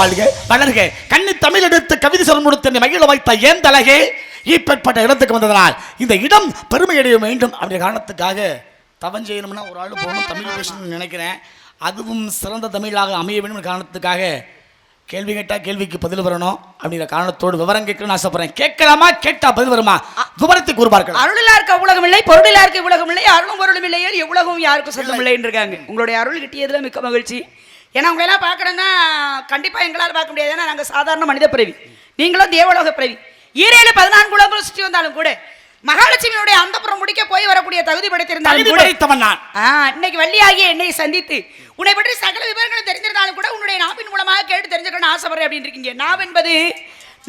வாழ்க. வளர்க. கண்ணி தமிழ் எடுத்து கவிதை சொல்ல முடித்து மகிழ வைத்த ஏன் தலகே இப்பேற்பட்ட இடத்துக்கு வந்ததனால் இந்த இடம் பெருமையடைய வேண்டும் அப்படின்ற காரணத்துக்காக தவம் செய்யணும்னா ஒரு ஆள் போகணும் தமிழ் பேசணும்னு நினைக்கிறேன். அதுவும் சிறந்த தமிழாக அமைய வேண்டும் காரணத்துக்காக கேள்வி கேட்டா கேள்விக்கு பதில் வரணும் அப்படிங்கிற காரணத்தோடு விவரம் கேட்கணும்னு ஆசைப்படுறேன். கேட்கலாமா? கேட்டா பதில் வருமா? விவரத்தை கூறுவார்கள். அருளிலா இருக்க உலகம் இல்லை பொருளிலா இருக்க உலகம் இல்லை அருளும் பொருளும் இல்லையே இவ்வுலகம் யாருக்கும் சொந்தம் இல்லைன்னு இருக்காங்க உங்களுடைய அருள் கிட்டியதுல மிக்க மகிழ்ச்சி. ஏன்னா உங்களை எல்லாம் பார்க்கணும்னா கண்டிப்பா எங்களால் பார்க்க முடியாது. ஏன்னா நாங்க சாதாரண மனித பிறவி. நீங்களும் தேவலோக பிறவி. ஈரேழு பதினான்கு உலகம் சுற்றி வந்தாலும் கூட மகாலட்சுமியுடைய அந்தப்புறம் முடிக்க போய் வரக்கூடிய தகுதி படைத்திருந்தாலும் இன்னைக்கு வள்ளியாகிய என்னை சந்தித்து உன்னை பற்றி சகல விவரங்களும் தெரிஞ்சிருந்தாலும் கூட உன்னுடைய நாவின் மூலமாக கேட்டு தெரிஞ்சுக்கணும்னு ஆசைப்படுறேன் அப்படின்னு இருக்கீங்க நாவ் என்பது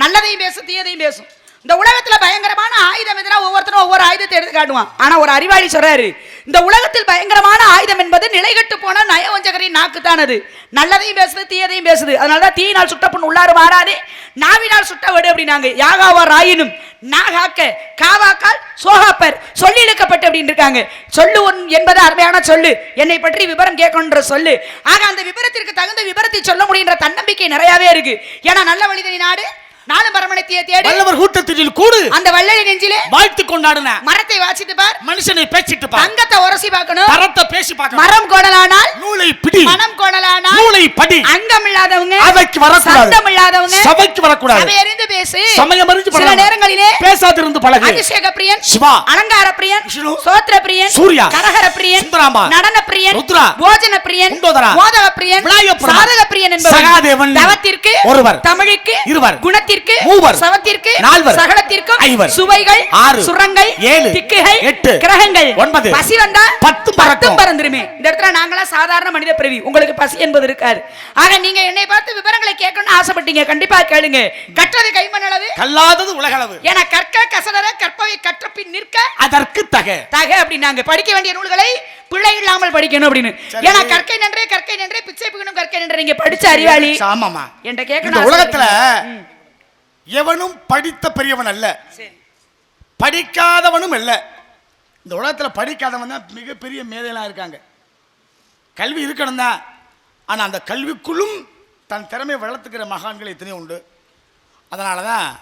நல்லதையும் பேசும் தீயதையும் பேசும். இந்த உலகத்துல பயங்கரமான ஆயுதம் எதுனா ஒவ்வொருத்தரும் ஒவ்வொரு ஆயுதத்தை எடுத்து காட்டுவான். ஆனா ஒரு அறிவாளி சொல்றாரு இந்த உலகத்தில் பயங்கரமான ஆயுதம் என்பது நிலைகட்டு போன நயவஞ்சகரின் நாக்குத்தான் அது நல்லதையும் பேசுது தீயதையும் பேசுது. அதனாலதான் தீயினால் சுட்ட பொண்ணு உள்ளாறு மாறாதே நாவினால் சுட்ட வடு அப்படின்னாங்க. யாகாவார் ஆயினும் நாகாக்க காவாக்கால் சோகாப்பர் சொல்லி இழுக்கப்பட்டு அப்படின்னு இருக்காங்க. சொல்லு ஒன் என்பது அருமையான சொல்லு. என்னை பற்றி விவரம் கேட்கணுன்ற சொல்லு. ஆக அந்த விபரத்திற்கு தகுந்த விபரத்தை சொல்ல முடியுன்ற தன்னம்பிக்கை நிறையவே இருக்கு. ஏன்னா நல்ல வழிதனி நாடு நாலு மரமணத்திய தேடி. வல்லவர் கூட்டத்தில் கூடு. அந்த வள்ளலி நெஞ்சிலே வாழ்த்து கொண்டாடுன. மரத்தை வாசித்து பார். மனுஷனை பேசிட்டு பார். தங்கத்தை உரசி பார்க்கணும். தரத்தை பேசி பார்க்கணும். மரம் கோணலானால் நூலை பிடி. மனம் கோணலானால் நூலை படி. அங்கம் இல்லாதவங்க அவைக்கு வரக்கூடாது. சந்தம் இல்லாதவங்க சபைக்கு வரக்கூடாது. சபை அறிந்து பேசு. சமயம் சில பழகு. நேரங்களிலே பேசாதிருந்து பழகு. அபிஷேக பிரியன் சிவா. அலங்கார பிரியன் விஷ்ணு, சோத்திர பிரியன் சூர்யா, கரகர பிரியன் சுந்தராம்பா, நடன பிரியன் ருத்ரா, போஜன பிரியன் குண்டோதரா, மோதக பிரியன் சாதக பிரியன் என்பவர் சகாதேவன். தவத்திற்கு ஒருவர், தமிழுக்கு இருவர், குணத்திற்கு மூவர், சவத்திற்கு நால்வர், சகலத்திற்கும் ஐவர், சுவைகள் ஆறு, சுரங்கள் ஏழு, திக்குகள் எட்டு, கிரகங்கள். ஒன்பது, பசி வந்தா பத்து பறக்கும். பறந்துருமே. இந்த இடத்துல நாங்களாம் சாதாரண மனித பிறவி. உங்களுக்கு பசி என்பது இருக்காது. ஆக நீங்க என்னை பார்த்து விவரங்களை கேட்கணும்னு ஆசைப்பட்டீங்க. கண்டிப்பா கேளுங்க. கற்றது கைமண்ணளவு. கல்லாதது உலகளவு. என கற்க கசடர கற்பவை கற்ற பின் நிற்க அதற்கு தக. தக அப்படின்னாங்க படிக்க வேண்டிய நூல்களை பிழை இல்லாமல் படிக்கணும் அப்படின்னு. ஏன்னா கற்கை நன்றே கற்கை நன்றே பிச்சை பிக்கணும் கற்கை நன்றே. நீங்க படிச்ச அறிவாளி. ஆமாமா இந்த கேட்கணும் உலகத்துல எவனும் படித்த பெரியவன் அல்ல. படிக்காதவனும் அல்ல. இந்த உலகத்துல படிக்காதவன் தான் மிகப்பெரிய மேதையெல்லாம் இருக்காங்க. கல்வி இருக்கணும் தான். ஆனா அந்த கல்விக்குள்ளும் தன் திறமையை வளர்த்துக்கிற மகான்கள் எத்தனையோ உண்டு. அதனால தான்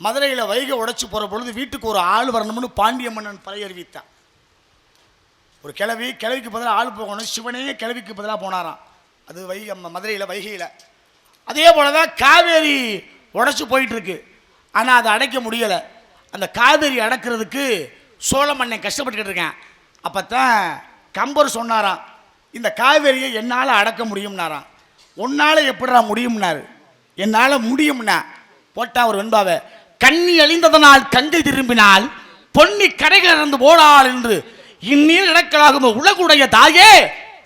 மதுரையில் வைகை உடைச்சு போகிற பொழுது வீட்டுக்கு ஒரு ஆள் வரணும்னு பாண்டிய மன்னன் பறை அறிவித்தான். ஒரு கிழவி கிழவிக்கு பதிலாக ஆள் போகணும். சிவனே கிழவிக்கு பதிலாக போனாராம். அது வைகை மதுரையில் வைகையில். அதே போல தான் காவேரி உடச்சி போயிட்டுருக்கு. ஆனால் அதை அடைக்க முடியலை. அந்த காவேரி அடக்கிறதுக்கு சோழ மண்ணை கஷ்டப்பட்டுக்கிட்டு இருக்கேன். அப்போ தான் கம்பர் சொன்னாராம் இந்த காவேரியை என்னால் அடக்க முடியும்னாராம். உன்னால் எப்படிடா முடியும்னாரு? என்னால் முடியும்னா போட்டா அவர் வெண்பாவை கண்ணி அழிந்ததனால் கங்கை திரும்பினால் பொன்னி கரை இருந்து போடாள் என்று இந்நீர் இடக்கலாகும் உலகுடைய தாயே.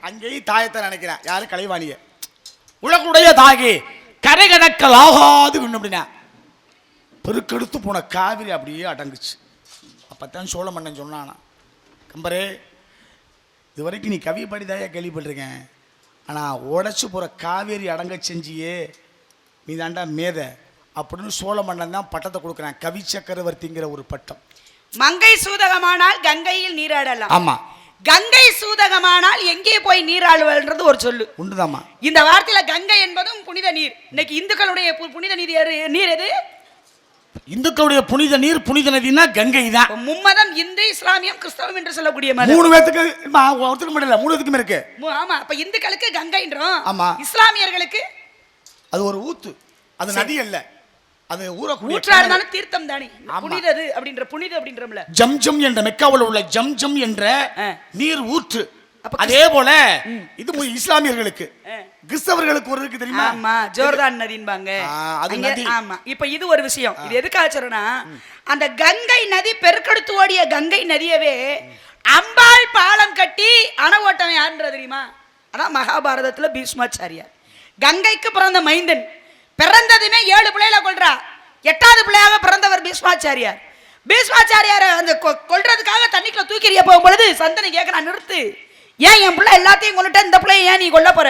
அங்கேயும் தாயத்தை நினைக்கிறேன். யாரு? கலைவாணிய. உலகுடைய தாயே கரை ஆகாது அப்படின்னா. பெருக்கெடுத்து போன காவிரி அப்படியே அடங்குச்சு. அப்பத்தான் சோழ மன்னன் சொன்னானா கம்பரே இது வரைக்கும் நீ கவி படிதாயா கேள்விப்பட்டிருக்கேன். ஆனால் உடச்சி போகிற காவேரி அடங்க செஞ்சியே நீ தாண்டா மேதை. அப்படின்னு சோழ மன்னன் தான் பட்டத்தை கொடுக்குறான். கவி சக்கரவர்த்திங்கிற ஒரு பட்டம். மங்கை சூதகமானால் கங்கையில் நீராடலாம். ஆமாம் கங்கை சூதகமானால் எங்கே போய் நீராடுவல்ன்றது ஒரு சொல்லு. உண்டுதாம்மா. இந்த வார்த்தையில கங்கை என்பதும் புனித நீர். இன்னைக்கு இந்துக்களுடைய புனித நீர் நீர் எது? இந்துக்களுடைய புனித நீர் புனித நதினா கங்கை தான் மும்மதம் இந்து இஸ்லாமியம் கிறிஸ்தவம் என்று சொல்லக்கூடிய மூணு பேத்துக்கு ஒருத்தருக்கு மட்டும் இல்லை மூணு பேத்துக்குமே இருக்கு. ஆமா அப்ப இந்துக்களுக்கு கங்கைன்றோம். ஆமா. இஸ்லாமியர்களுக்கு? அது ஒரு ஊத்து. அது நதி அல்ல. அது ஊறக்கூடிய ஊற்றா கிணறு. இருந்தாலும் தீர்த்தம் தானே. புனிதது அப்படின்ற புனித அப்படின்றோம்ல. ஜம்ஜம் என்ற மெக்காவில் உள்ள ஜம்ஜம் என்ற. நீர் ஊற்று. அதே போல இது இஸ்லாமியர்களுக்கு. கிறிஸ்தவர்களுக்கு ஒரு இருக்கு தெரியுமா? ஆமா ஜோர்தான் நதின்பாங்க. அது நதி. ஆமா. இப்ப இது ஒரு விஷயம். இது எதுக்காக சொல்றேன்னா அந்த கங்கை நதி பெருக்கெடுத்து ஓடிய கங்கை நதியவே அம்பாள் பாலம் கட்டி அணை ஓட்டவன் யாருன்றது தெரியுமா? அதான் மகாபாரதத்துல பீஷ்மாச்சாரியார். கங்கைக்கு பிறந்த மைந்தன். பிறந்ததுமே ஏழு பிள்ளைகளை கொள்றா எட்டாவது பிள்ளையாக பிறந்தவர் பீஷ்மாச்சாரியார். பீஷ்மாச்சாரியார் அந்த கொள்றதுக்காக தண்ணிக்குள்ள தூக்கி எறிய போகும் பொழுது சந்தனை கேட்கறான் நிறுத்து. ஏன் என் பிள்ளை எல்லாத்தையும் கொண்டுட்ட இந்த பிள்ளைய ஏன் நீ கொல்ல போற?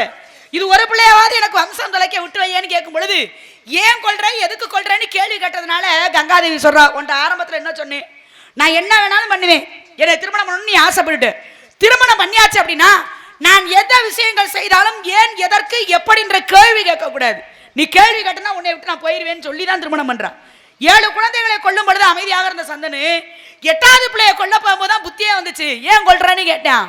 இது ஒரு பிள்ளையாவது எனக்கு வம்சம் தொலைக்க விட்டு வையேன்னு கேட்கும் பொழுது ஏன் கொல்ற? எதுக்கு கொள்றேன்னு கேள்வி கேட்டதுனால கங்காதேவி சொல்றா உன்ட்ட ஆரம்பத்துல என்ன சொன்னேன்? நான் என்ன வேணாலும் பண்ணுவேன். என்னை திருமணம் பண்ணணும்னு நீ ஆசைப்பட்டுட்டு. திருமணம் பண்ணியாச்சு அப்படின்னா நான் எந்த விஷயங்கள் செய்தாலும் ஏன் எதற்கு எப்படின்ற கேள்வி கேட்கக்கூடாது. நீ கேள்வி கேட்டனா உன்னை விட்டு நான் போயிருவேன்னு சொல்லி தான் திருமணம் பண்ணுறான் ஏழு குழந்தைகளை கொல்லும் பொழுது அமைதியாக இருந்த சந்தனு எட்டாவது பிள்ளைய கொல்ல போகும்போது தான் புத்தியே வந்துச்சு. ஏன் கொல்றேன்னு கேட்டேன்.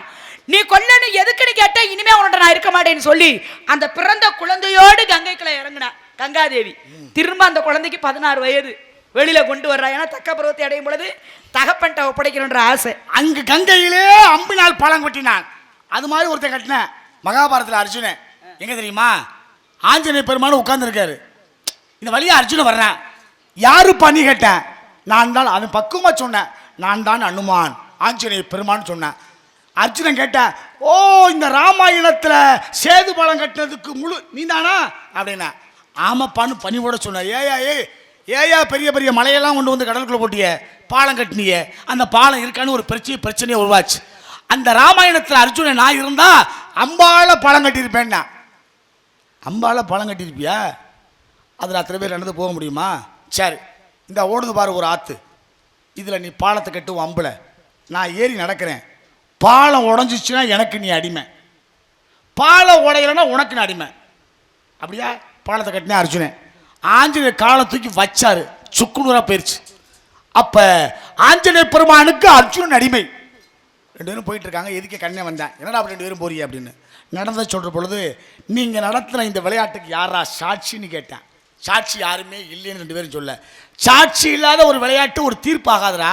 நீ கொல்லன்னு எதுக்குன்னு கேட்ட இனிமே உன்கிட்ட நான் இருக்க மாட்டேன்னு சொல்லி அந்த பிறந்த குழந்தையோடு கங்கைக்குள்ள இறங்குனா கங்காதேவி. திரும்ப அந்த குழந்தைக்கு பதினாறு வயது. வெளியில கொண்டு வர்றா. ஏன்னா தக்க பருவத்தை அடையும் பொழுது தகப்பன்ட்ட ஒப்படைக்கணுன்ற ஆசை. அங்கு கங்கையிலே அம்பினால் பழம் கொட்டினான். அது மாதிரி ஒருத்தன் கட்டினேன் மகாபாரதத்தில் அர்ஜுனன். எங்க தெரியுமா? ஆஞ்சநேய பெருமானு உட்கார்ந்துருக்காரு. இந்த வழியா அர்ஜுனன் வர்றேன். யாரு பண்ணி கேட்டேன்? நான் தான் அவன் பக்குவமாக சொன்னேன். நான் தான் அனுமான் ஆஞ்சநேய பெருமான்னு சொன்னேன். அர்ஜுனன் கேட்டேன் ஓ இந்த ராமாயணத்தில் சேது பாலம் கட்டினதுக்கு முழு நீ தானா? அப்படின்னா ஆமாப்பான்னு பணிவோட சொன்னேன். ஏயா ஏய் ஏயா பெரிய பெரிய மலையெல்லாம் கொண்டு வந்து கடலுக்குள்ளே போட்டிய பாலம் கட்டினியே. அந்த பாலம் இருக்கான்னு ஒரு பிரச்சனை பிரச்சனையே உருவாச்சு. அந்த ராமாயணத்தில் அர்ஜுனன் நான் இருந்தால் அம்பால பாலம் கட்டியிருப்பேன்னா அம்பால பாலம் கட்டியிருப்பியா? அதில் அத்தனை பேர் நடந்து போக முடியுமா? சரி இந்த ஓடுது பாரு ஒரு ஆற்று இதில் நீ பாலத்தை கட்டும் அம்பில். நான் ஏறி நடக்கிறேன். பாலம் உடஞ்சிச்சுன்னா எனக்கு நீ அடிமை. பாலம் உடையலைன்னா உனக்கு நான் அடிமை. அப்படியா? பாலத்தை கட்டினேன் அர்ஜுனன் ஆஞ்சநேயர் காலை தூக்கி வச்சாரு. சுக்குநூறாக போயிடுச்சு அப்போ ஆஞ்சநேய பெருமானுக்கு அர்ஜுனன் அடிமை. ரெண்டு பேரும் போயிட்டு இருக்காங்க. எதுக்கே கண்ணே வந்தேன் என்னடா அப்படி ரெண்டு பேரும் போறியே அப்படின்னு. நடந்த சொல்கிற பொழுது நீங்கள் நடத்தின இந்த விளையாட்டுக்கு யாரா சாட்சின்னு கேட்டேன். சாட்சி யாருமே இல்லைன்னு ரெண்டு பேரும் சொல்ல. சாட்சி இல்லாத ஒரு விளையாட்டு ஒரு தீர்ப்பாகாதரா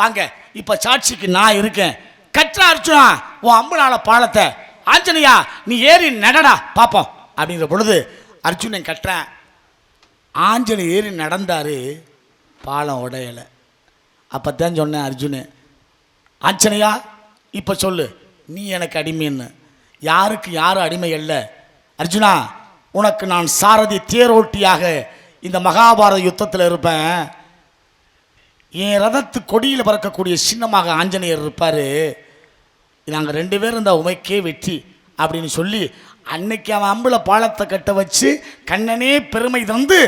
வாங்க இப்போ சாட்சிக்கு நான் இருக்கேன். கற்றா அர்ஜுனா உன் அம்புனால பாலத்தை. ஆஞ்சனையா நீ ஏறி நடடா பார்ப்போம் அப்படிங்கிற பொழுது அர்ஜுனன் கட்டுறேன். ஆஞ்சனை ஏறி நடந்தாரு பாலம் உடையலை. அப்போ தான் சொன்னேன் அர்ஜுனு ஆஞ்சனையா இப்போ சொல்லு நீ எனக்கு அடிமைன்னு. யாருக்கு யாரும் அடிமை அல்ல? அர்ஜுனா உனக்கு நான் சாரதி தேரோட்டியாக இந்த மகாபாரத யுத்தத்தில் இருப்பேன். என் ரதத்து கொடியில் பறக்கக்கூடிய சின்னமாக ஆஞ்சநேயர் இருப்பார். நாங்கள் ரெண்டு பேரும் இந்த உமைக்கே வெற்றி அப்படின்னு சொல்லி அன்னைக்கு அவன் அம்புல பாலத்தை கட்ட வச்சு கண்ணனே பெருமை தந்து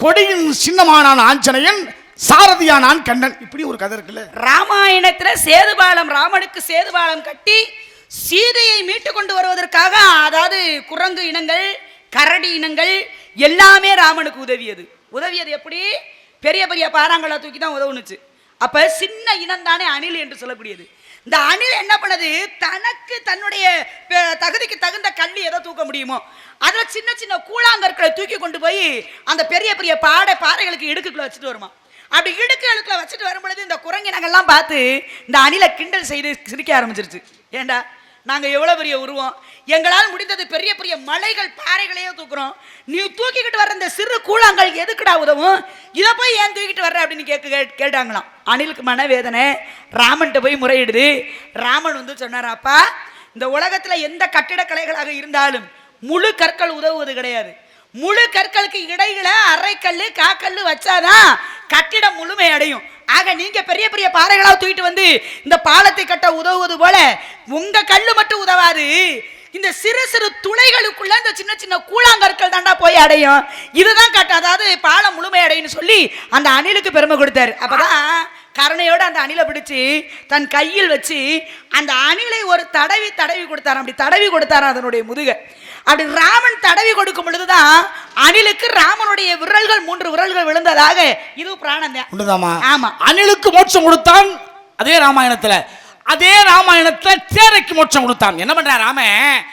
கொடியின் சின்னமானான் ஆஞ்சநேயன் சாரதியானான் கண்ணன். இப்படி ஒரு கதை இருக்குல்ல? ராமாயணத்துல சேதுபாலம் ராமனுக்கு சேதுபாலம் கட்டி சீதையை மீட்டு கொண்டு வருவதற்காக அதாவது குரங்கு இனங்கள் கரடி இனங்கள் எல்லாமே ராமனுக்கு உதவியது. உதவியது எப்படி? பெரிய பெரிய பாறாங்களை தூக்கி தான் உதவுனுச்சு அப்ப சின்ன இனம் தானே அணில் என்று சொல்லக்கூடியது. இந்த அணில் என்ன பண்ணுது? தனக்கு தன்னுடைய தகுதிக்கு தகுந்த கல்வி எதை தூக்க முடியுமோ அதில் சின்ன சின்ன கூழாங்கற்களை தூக்கி கொண்டு போய் அந்த பெரிய பெரிய பாடை பாறைகளுக்கு இடுக்குக்குள்ள வச்சுட்டு வருமா? அப்படி இடுக்கு இடுக்குகளுக்குள்ள வச்சுட்டு வரும்பொழுது இந்த குரங்கினங்கள்லாம் பார்த்து இந்த அணிலை கிண்டல் செய்து சிரிக்க ஆரம்பிச்சிருச்சு. ஏண்டா நாங்கள் எவ்வளோ பெரிய உருவம்? எங்களால் முடிந்தது பெரிய பெரிய மலைகள் பாறைகளையே தூக்குறோம். நீ தூக்கிக்கிட்டு வர்ற இந்த சிறு கூழாங்கல் எதுக்குடா உதவும்? இதை போய் ஏன் தூக்கிட்டு வர்ற அப்படின்னு கேட்க கேட் கேட்டாங்களாம். அணிலுக்கு மனவேதனை. ராமன்கிட்ட போய் முறையிடுது. ராமன் வந்து சொன்னாராப்பா இந்த உலகத்தில் எந்த கட்டிடக்கலைகளாக இருந்தாலும் முழு கற்கள் உதவுவது கிடையாது. முழு கற்களுக்கு இடையில அரைக்கல் காக்கல் வச்சாதான் கட்டிடம் முழுமை அடையும். ஆக நீங்க பெரிய பெரிய பாறைகளா தூக்கிட்டு வந்து இந்த பாலத்தை கட்ட உதவுவது போல உங்க கல்லு மட்டும் உதவாது. இந்த சிறு சிறு துளைகளுக்குள்ள இந்த சின்ன சின்ன கூழாங்கற்கள் தாண்டா போய் அடையும். இதுதான் கட்ட. அதாவது பாலம் முழுமை சொல்லி அந்த அணிலுக்கு பெருமை கொடுத்தாரு. அப்பதான் கருணையோடு அந்த அணிலை பிடிச்சி தன் கையில் வச்சு அந்த அணிலை ஒரு தடவி தடவி கொடுத்தாராம். அப்படி தடவி கொடுத்தாராம் அதனுடைய முதுகை. அப்படி ராமன் தடவி கொடுக்கும் பொழுதுதான் அணிலுக்கு ராமனுடைய விரல்கள் மூன்று விரல்கள் விழுந்ததாக இது பிராணம் ஆமா. அணிலுக்கு மோட்சம் கொடுத்தான் அதே ராமாயணத்துல. அதே ராமாயணத்துல தேரைக்கு மோட்சம் கொடுத்தான். என்ன பண்ற ராமன்?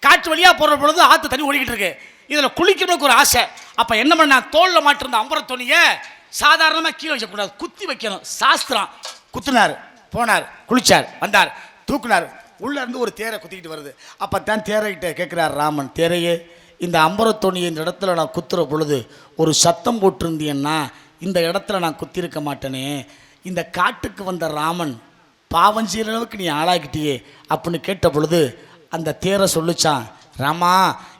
காற்று வழியா போற பொழுது ஆத்து தண்ணி ஓடிக்கிட்டு இருக்கு. இதுல குளிக்கணும்னு ஒரு ஆசை. அப்ப என்ன பண்ண தோல்ல மாட்டிருந்த அம்பர துணிய சாதாரணமா கீழே வைக்கக்கூடாது. குத்தி வைக்கணும். சாஸ்திரம். குத்துனார். போனார். குளிச்சார். வந்தார். தூக்குனார். உள்ளேருந்து ஒரு தேரை குத்திக்கிட்டு வருது. அப்பத்தான் தேரைகிட்ட கேட்குறார் ராமன் தேரையே இந்த அம்பரத்தோணியை இந்த இடத்துல நான் குத்துற பொழுது ஒரு சத்தம் போட்டிருந்தேன்னா இந்த இடத்துல நான் குத்திருக்க மாட்டேனே. இந்த காட்டுக்கு வந்த ராமன் பாவம் செய்கிற அளவுக்கு நீ ஆளாகிட்டியே அப்படின்னு கேட்ட பொழுது அந்த தேரை சொல்லுச்சான் ராமா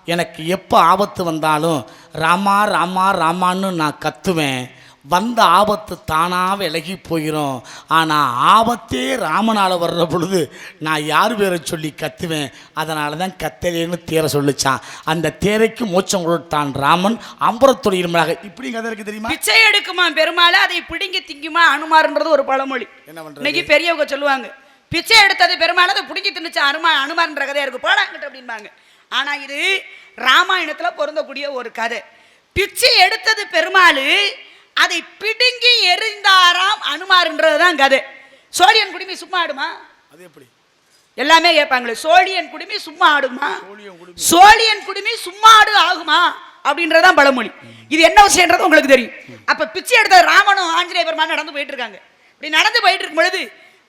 எனக்கு எப்போ ஆபத்து வந்தாலும் ராமா ராமா ராமான்னு நான் கத்துவேன். வந்த ஆபத்து தானாக விலகி போயிடும் ஆனால் ஆபத்தே ராமனால் வர்ற பொழுது நான் யார் பேரை சொல்லி கத்துவேன்? அதனால தான் கத்தலேன்னு தேரை சொல்லிச்சான். அந்த தேரைக்கு மோட்சம் கொடுத்தான் ராமன். அம்பரத்துறையின் மலாக இப்படி கதை இருக்கு தெரியுமா? பிச்சை எடுக்குமா பெருமாள்? அதை பிடுங்கி திங்குமா? அனுமார்ன்றது ஒரு பழமொழி. என்ன பண்றது? இன்னைக்கு பெரியவங்க சொல்லுவாங்க பிச்சை எடுத்தது பெருமாள் அதை பிடுங்கி தின்னுச்சு? அனுமா அனுமார்ன்ற கதையா இருக்கு. போடாங்கிட்ட அப்படிம்பாங்க. ஆனா இது ராமாயணத்துல பொருந்தக்கூடிய ஒரு கதை. பிச்சை எடுத்தது பெருமாள் அதை பிடுங்கி எறிந்தாராம் அனுமார்ன்றதுதான் கதை. சோழியன் குடிமை சும்மா ஆடுமா? அது எப்படி? எல்லாமே கேட்பாங்களே சோழியன் குடிமை சும்மா ஆடுமா? சோழியன் குடுமி. சும்மா ஆடு ஆகுமா? அப்படின்றதான் பழமொழி. இது என்ன விஷயம்ன்றது உங்களுக்கு தெரியும். அப்ப பிச்சை எடுத்த ராமனும் ஆஞ்சநேய பெருமான் நடந்து போயிட்டு இருக்காங்க இப்படி நடந்து போயிட்டு இருக்கும் பொழுது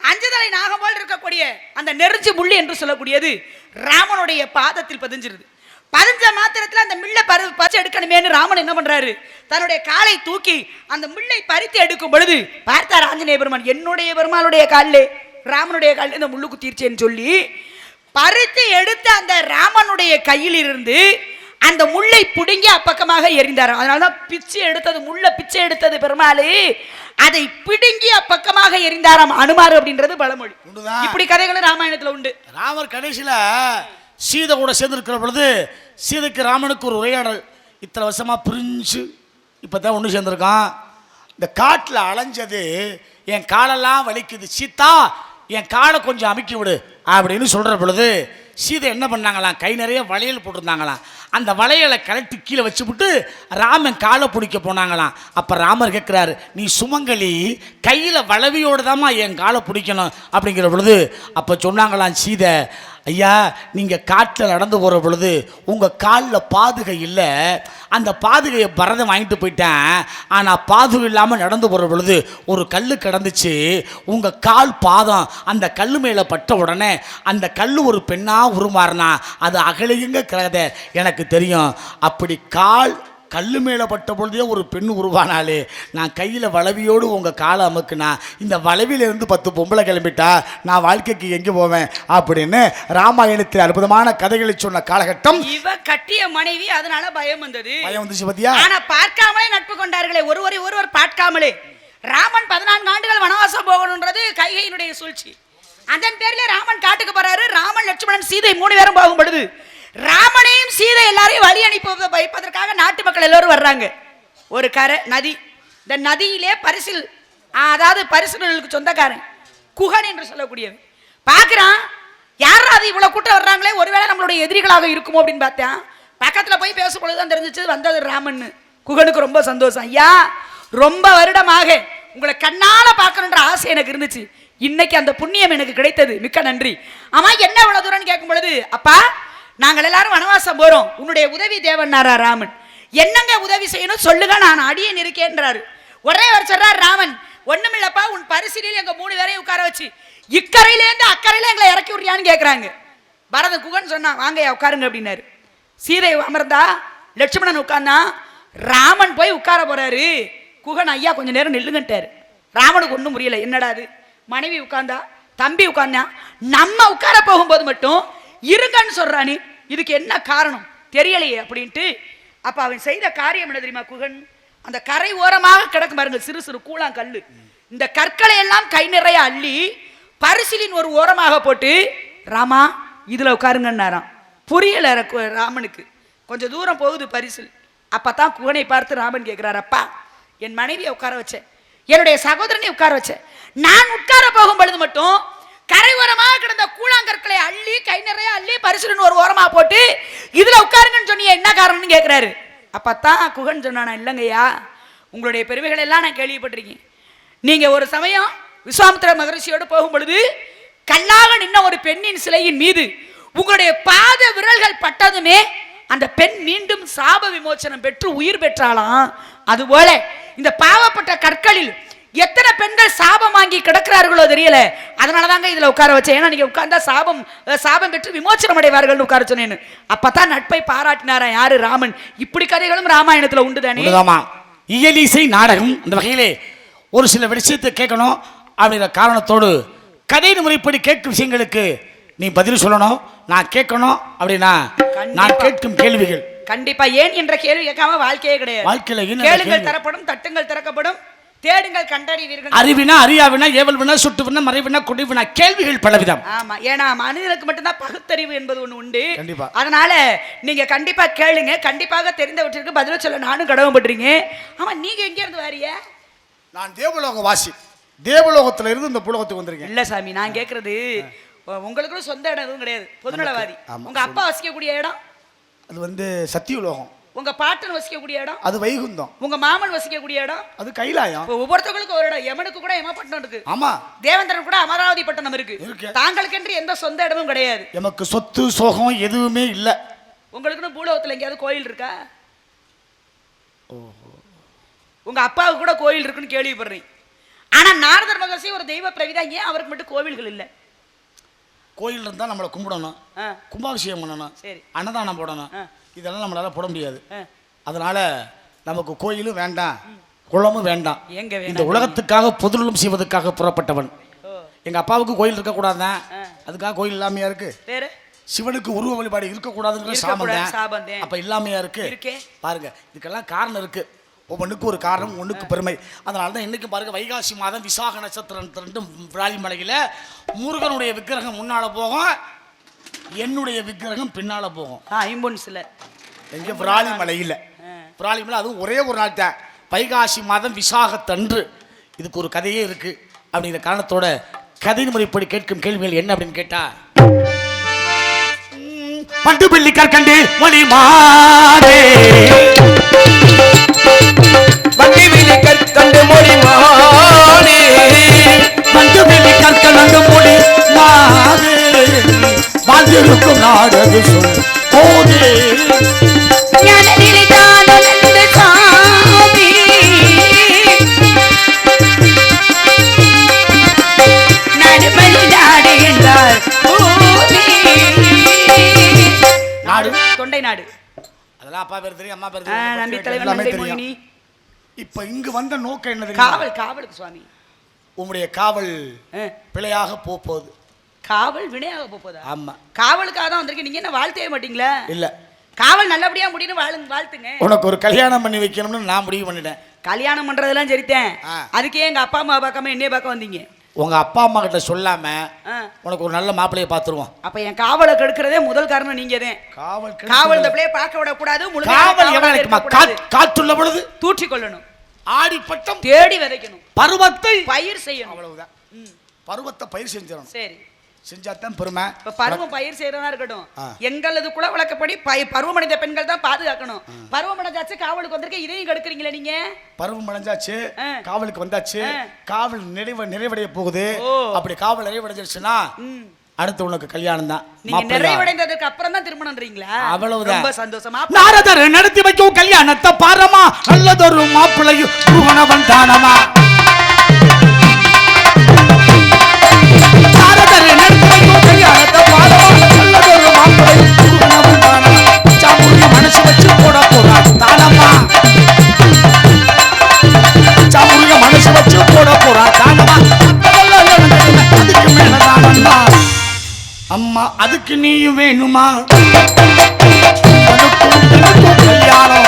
அஞ்சுதலை நாகம் போல் இருக்கக்கூடிய அந்த நெருஞ்சி முள்ளி என்று சொல்லக்கூடியது ராமனுடைய பாதத்தில் பதிஞ்சிருது. பதிஞ்ச மாத்திரத்துல அந்த மில்லை பரு பறிச்சு எடுக்கணுமேன்னு ராமன் என்ன பண்றாரு? தன்னுடைய காலை தூக்கி அந்த மில்லை பறித்து எடுக்கும் பொழுது பார்த்தார் ஆஞ்சநேய பெருமான் என்னுடைய பெருமாளுடைய காலிலே ராமனுடைய காலில் இந்த முள்ளு குத்திருச்சேன்னு சொல்லி பறித்து எடுத்த அந்த ராமனுடைய கையில் இருந்து அந்த முள்ளை புடுங்கி அப்பக்கமாக எறிந்தார் அதனாலதான் பிச்சை எடுத்தது முள்ள பிச்சை எடுத்தது பெருமாளு. அதை பிடுங்கி அப்பக்கமாக எறிந்தாராம் அனுமார் அப்படின்றது பழமொழி. இப்படி கதைகளும் ராமாயணத்துல உண்டு. ராமர் கடைசியில் சீதை கூட சேர்ந்துருக்கிற பொழுது சீதைக்கு ராமனுக்கு ஒரு உரையாடல் இத்தனை வருஷமாக பிரிஞ்சு இப்போ தான் ஒன்று சேர்ந்துருக்கான். இந்த காட்டில் அலைஞ்சது என் காலெல்லாம் வலிக்குது சீதா என் காலை கொஞ்சம் அமுக்கி விடு அப்படின்னு சொல்கிற பொழுது சீதை என்ன பண்ணாங்களாம்? கை நிறைய வளையல் போட்டிருந்தாங்களாம். அந்த வளையலை கழட்டி கீழே வச்சுவிட்டு ராமன் காலை பிடிக்க போனாங்களாம். அப்போ ராமர் கேட்குறாரு நீ சுமங்கலி கையில் வளவியோடு தாம்மா என் காலை பிடிக்கணும் அப்படிங்கிற பொழுது அப்போ சொன்னாங்களாம் சீதை ஐயா நீங்கள் காட்டில் நடந்து போகிற பொழுது உங்கள் காலில் பாதுகை இல்லை. அந்த பாதுகையை பரதம் வாங்கிட்டு போயிட்டேன். ஆனால் பாதுகை இல்லாமல் நடந்து போகிற பொழுது ஒரு கல் கிடந்துச்சு. உங்கள் கால் பாதம் அந்த கல் மேலே பட்ட உடனே அந்த கல் ஒரு பெண்ணாக உருமாறினா அது அகலியுங்க கிடத எனக்கு தெரியும். அப்படி கால் கல் மேலே பட்ட பொழுதே ஒரு பெண் உருவானாலே நான் கையில் வளவியோடு உங்கள் காலை அமுக்குனா இந்த வளவிலிருந்து பத்து பொம்பளை கிளம்பிட்டா நான் வாழ்க்கைக்கு எங்கே போவேன்? அப்படின்னு ராமாயணத்தில் அற்புதமான கதைகளை சொன்ன காலகட்டம். இவ கட்டிய மனைவி அதனால பயம் வந்தது. பயம் வந்துச்சு பத்தியா? ஆனா பார்க்காமலே நட்பு கொண்டார்களே. ஒருவரை ஒருவர் பார்க்காமலே. ராமன் பதினான்கு ஆண்டுகள் வனவாசம் போகணுன்றது கைகையினுடைய சூழ்ச்சி. அதன் பேர்ல ராமன் காட்டுக்கு போறாரு. ராமன் லட்சுமணன் சீதை மூணு பேரும் போகும் பொழுது ராமனையும் சீதை எல்லாரையும் வழி அனுப்பி வைப்பதற்காக நாட்டு மக்கள் எல்லோரும் வர்றாங்க. ஒரு கரை நதி. இந்த நதியிலே பரிசில் அதாவது பரிசுகளுக்கு சொந்தக்காரன். குகன் என்று சொல்லக்கூடியது பார்க்குறான் யாரா அது இவ்வளோ கூட்டம் வர்றாங்களே? ஒருவேளை நம்மளுடைய எதிரிகளாக இருக்குமோ அப்படின்னு பார்த்தேன். பக்கத்தில் போய் பேசும்பொழுது தான் தெரிஞ்சிச்சு வந்தது ராமன் குகனுக்கு ரொம்ப சந்தோஷம். ஐயா ரொம்ப வருடமாக உங்களை கண்ணால் பார்க்கணுன்ற ஆசை எனக்கு இருந்துச்சு. இன்னைக்கு அந்த புண்ணியம் எனக்கு கிடைத்தது. மிக்க நன்றி. ஆமாம் என்ன இவ்வளோ தூரம்னு கேட்கும் பொழுது அப்பா நாங்கள் எல்லாரும் வனவாசம் போறோம். உன்னுடைய உதவி தேவன்னாரா ராமன். என்னங்க உதவி செய்யணும்? சொல்லுங்க நான் அடியன் இருக்கேன்றாரு உடனே அவர் சொல்றார் ராமன் ஒண்ணுமில்லப்பா உன் பரிசீலியில் எங்க மூணு பேரையும் உட்கார வச்சு இக்கரையிலேருந்து அக்கறையில எங்களை இறக்கி விடுறியான்னு கேட்குறாங்க பரத குகன் சொன்னான் வாங்கய்யா உட்காருங்க அப்படின்னாரு. சீதை அமர்ந்தா லட்சுமணன் உட்கார்ந்தா ராமன் போய் உட்கார போறாரு. குகன் ஐயா கொஞ்ச நேரம் நில்லுங்கட்டாரு ராமனுக்கு ஒன்றும் புரியல. என்னடா அது? மனைவி உட்கார்ந்தா தம்பி உட்கார்ந்தா நம்ம உட்கார போகும்போது மட்டும் இருங்கன்னு சொல்றானே இதுக்கு என்ன காரணம்? தெரியலையே அப்படின்ட்டு. அப்ப அவன் செய்த காரியம் என்ன தெரியுமா குகன்? அந்த கரை ஓரமாக கிடக்கும் பாருங்க சிறு சிறு கூழாங்கல்லு. இந்த கற்களை எல்லாம் கை நிறைய அள்ளி பரிசிலின் ஒரு ஓரமாக போட்டு ராமா இதுல உட்காருங்கன்னாராம். புரியல ராமனுக்கு. கொஞ்சம் தூரம் போகுது பரிசில். அப்பதான் குகனை பார்த்து ராமன் கேட்கிறார் அப்பா என் மனைவியை உட்கார வச்சேன். என்னுடைய சகோதரனை உட்கார வச்சேன். நான் உட்கார போகும் பொழுது மட்டும் கரை ஓரமாக கிடந்த கூழாங்கற்களை அள்ளி கை நிறைய அள்ளி பரிசுன்னு ஒரு ஓரமாக போட்டு இதில் உட்காருங்கன்னு சொன்னீங்க என்ன காரணம்னு கேட்குறாரு அப்போ தான் குகன் சொன்னானா இல்லைங்கய்யா உங்களுடைய பெருமைகள் எல்லாம் நான் கேள்விப்பட்டிருக்கேன். நீங்கள் ஒரு சமயம் விஸ்வாமித்திர மகரிஷியோடு போகும் பொழுது கல்லாக நின்ன ஒரு பெண்ணின் சிலையின் மீது உங்களுடைய பாத விரல்கள் பட்டதுமே அந்த பெண் மீண்டும் சாப விமோச்சனம் பெற்று உயிர் பெற்றாலாம் அதுபோல இந்த பாவப்பட்ட கற்களில் எத்தனை பெண்கள் சாபம் வாங்கி கிடக்கிறார்களோ தெரியல. அதனால தாங்க இதுல உட்கார வச்சேன். ஏன்னா நீங்க உட்கார்ந்தா சாபம் சாபம் பெற்று விமோச்சனம் அடைவார்கள்னு உட்கார சொன்னேன்னு. அப்பதான் நட்பை பாராட்டினாரா யாரு? ராமன். இப்படி கதைகளும் ராமாயணத்துல உண்டு தானே. இயலிசை நாடகம். இந்த வகையிலே ஒரு சில விஷயத்தை கேட்கணும் அப்படிங்கிற காரணத்தோடு கதையின் முறைப்படி கேட்கும் விஷயங்களுக்கு நீ பதில் சொல்லணும். நான் கேட்கணும் அப்படின்னா நான். கேட்கும் கேள்விகள். கண்டிப்பா. ஏன் என்ற கேள்வி கேட்காம வாழ்க்கையே கிடையாது. வாழ்க்கையில கேளுங்கள்? தரப்படும் தட்டுங்கள் திறக்கப்படும். தேடுங்கள் கண்டறிவீர்கள். அறிவினா அறியாவினா ஏவல் வினா சுட்டு வினா மறைவினா குடிவினா கேள்விகள் பலவிதம். ஆமா ஏன்னா மனிதனுக்கு மட்டும்தான் பகுத்தறிவு என்பது ஒண்ணு உண்டு. கண்டிப்பா. அதனால நீங்க கண்டிப்பா கேளுங்க. கண்டிப்பாக தெரிந்தவற்றிற்கு பதில் சொல்ல நானும் கடமைப்பட்டிருங்க ஆமா நீங்க எங்க இருந்து வாரிய நான் தேவலோக வாசி. தேவலோகத்துல இருந்து இந்த புலகத்துக்கு வந்திருக்கேன். இல்ல சாமி நான் கேக்குறது உங்களுக்கு சொந்த இடம் எதுவும் கிடையாது. பொதுநலவாதி உங்க அப்பா வசிக்கக்கூடிய இடம்? அது வந்து சத்தியலோகம். உங்க பாட்டன் வசிக்கக்கூடிய இடம் அது வைகுந்தம். உங்க மாமன் வசிக்கக்கூடிய இடம் அது கைலாயம். ஒவ்வொருத்தவங்களுக்கும் ஒரு இடம். யமனுக்கு கூட யமபட்டினம் இருக்கு. ஆமா. தேவேந்திரன் கூட அமராவதி பட்டணம் இருக்கு. தாங்களுக்கென்று எந்த சொந்த இடமும் கிடையாது. எமக்கு சொத்து சோகம் எதுவுமே இல்ல. உங்களுக்குன்னு பூலோகத்துல எங்கேயாவது கோயில் இருக்கா? உங்க அப்பாவுக்கு கூட கோயில் இருக்குன்னு கேள்விப்படுறேன் ஆனா நாரதர் மகர்ஷி ஒரு தெய்வ பிரவிதா ஏன் அவருக்கு மட்டும் கோவில்கள் இல்ல? கோயில் இருந்தா நம்மளை கும்பிடணும். கும்பாபிஷேகம் பண்ணணும். சரி. அன்னதானம் போடணும். இதெல்லாம் நம்மளால போட முடியாது. அதனால நமக்கு கோயிலும் வேண்டாம் குளமும் வேண்டாம். எங்க இந்த உலகத்துக்காக பொதுநலம் செய்வதற்காக புறப்பட்டவன். ஓ. எங்க அப்பாவுக்கு கோயில் இருக்கக்கூடாதான். அதுக்காக கோயில் இல்லாமையா இருக்கு? சிவனுக்கு உருவ வழிபாடு இருக்கக்கூடாதுங்கிற இருக்கக்கூடாது, சாபம். அப்ப இல்லாமையா இருக்கு. பாருங்க இதுக்கெல்லாம் காரணம் இருக்கு. ஒவ்வொன்றுக்கு ஒரு காரணம் ஒண்ணுக்கு பெருமை. அதனால தான் இன்னைக்கு பாருங்க வைகாசி மாதம் விசாக நட்சத்திரம் ரெண்டும் விராலிமலையில முருகனுடைய விக்கிரகம் முன்னால போகும். என்னுடைய விக்கிரகம் பின்னால போகும். ஆ ஐம்பொன்ஸ்ல எங்க விராலிமலையில் விராலிமலை அதுவும் ஒரே ஒரு நாள் தான். வைகாசி மாதம் விசாகத்தன்று. இதுக்கு ஒரு கதையே இருக்கு. அப்படிங்கிற காரணத்தோட கதையின் முறைப்படி கேட்கும் கேள்விகள் என்ன அப்படின்னு கேட்டா பண்டு பிள்ளி கற்கண்டு மொழி மாறே. வந்த நோக்கம் என்ன தெரியுமா காவல் காவலுக்கு சுவாமி. உம்முடைய காவல் பிழையாக போகுது காவல் வினையாக போதா ஆமா. காவலுக்காக தான் வந்திருக்கு நீங்க என்ன வாழ்த்தவே மாட்டீங்களா? இல்ல. காவல் நல்லபடியா முடியும்னு வாழுங்க வாழ்த்துங்க. உனக்கு ஒரு கல்யாணம் பண்ணி வைக்கணும்னு நான் முடிவு பண்ணிட்டேன். கல்யாணம் பண்றதெல்லாம் சரித்தேன். அதுக்கே எங்க அப்பா அம்மா பார்க்காம என்னைய பார்க்க வந்தீங்க? உங்க அப்பா அம்மா கிட்ட சொல்லாம. உனக்கு ஒரு நல்ல மாப்பிள்ளைய பார்த்துருவோம். அப்ப என் காவலை கெடுக்கிறதே முதல் காரணம் நீங்க தான் காவல் காவல் இந்த பிள்ளைய பார்க்க விடக்கூடாது காவல் காற்றுள்ள பொழுது தூற்றி கொள்ளணும் ஆடிப்பட்டம் தேடி விதைக்கணும். பருவத்தை பயிர் செய்யணும். அவ்வளவுதான். ம், பருவத்தை பயிர் செஞ்சிடணும். சரி. செஞ்சாதான் பெருமை. இப்ப பருவம் பயிர் செய்யறதா இருக்கட்டும். எங்களது குல வழக்கப்படி பருவமடைந்த பெண்கள் தான் பாதுகாக்கணும். பருவமடைஞ்சாச்சு காவலுக்கு வந்திருக்க. இதையும் கெடுக்குறீங்களே நீங்க? பருவம் ஆ. காவலுக்கு வந்தாச்சு. காவல் நிறைவ நிறைவடைய போகுது. அப்படி காவல் நிறைவடைஞ்சிருச்சுன்னா ம். அடுத்து உனக்கு கல்யாணம் தான். நிறைவடைந்ததுக்கு அப்புறம் தான் திருமணம்ன்றீங்களா அவ்வளவுதான். ரொம்ப சந்தோஷமா? நாரதர் நடத்தி வைக்கும் கல்யாணத்தை பாரமா. நல்லதொரு மாப்பிள்ளையும் புருவனவன் தானமா. நாரதர் நடத்தி வைக்கும் கல்யாணத்தை பாரமா. நல்லதொரு மாப்பிள்ளையும் புருவனவன் தானமா. சாமுரிய மனசு வச்சு போட போறா தானமா. அம்மா அதுக்கு நீயும் வேணுமா? உனக்கும் எனக்கும் கல்யாணம்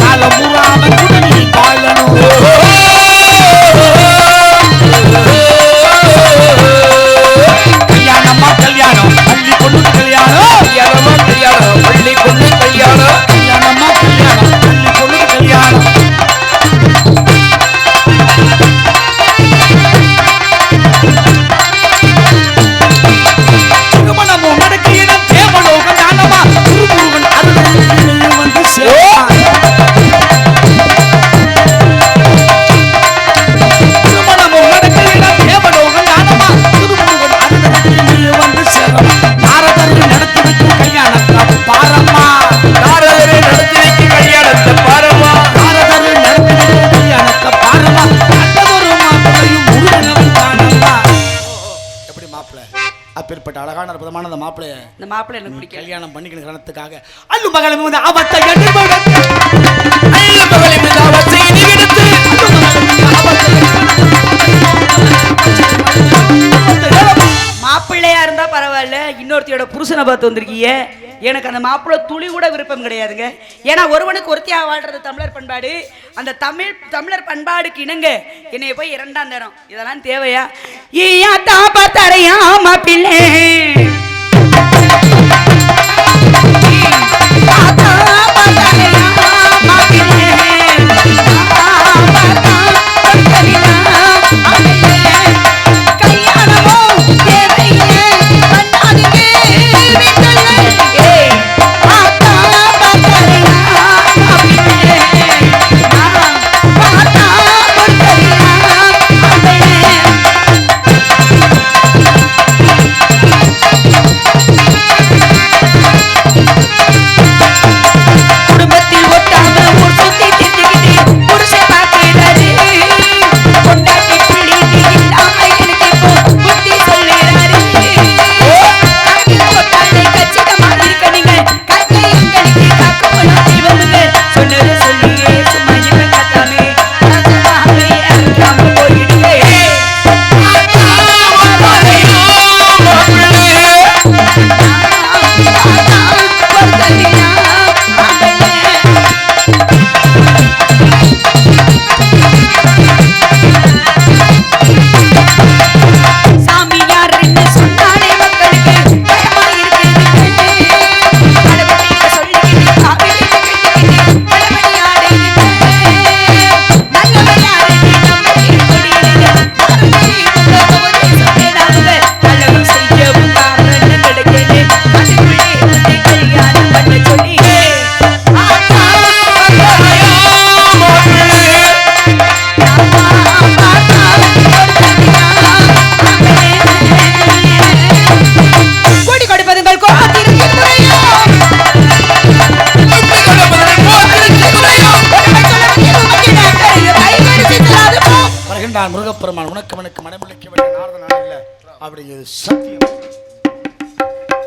காலமுறாம கூட நீ அற்புதமான அந்த மாப்பிள்ளைய இந்த மாப்பிள்ளை எனக்கு பிடிக்கல. கல்யாணம் பண்ணிக்கணும் காரணத்துக்காக அல்லு மகளும் வந்து ஆபத்தை எதிர்கொண்டு ஐய மகளை மிதாவ செய்தி எடுத்து மாப்பிள்ளையா இருந்தா பரவாயில்ல இன்னொருத்தியோட புருஷனை பார்த்து வந்திருக்கீங்க. எனக்கு அந்த மாப்பிள்ளை துளி கூட விருப்பம் கிடையாதுங்க. ஏன்னா ஒருவனுக்கு ஒருத்தியாக வாழ்றது தமிழர் பண்பாடு. அந்த தமிழ் தமிழர் பண்பாடுக்கு இணங்க என்னைய போய் இரண்டாம் தரம் இதெல்லாம் தேவையா? ஈயா தாப்பா தரையா மாப்பிள்ளை. The sun.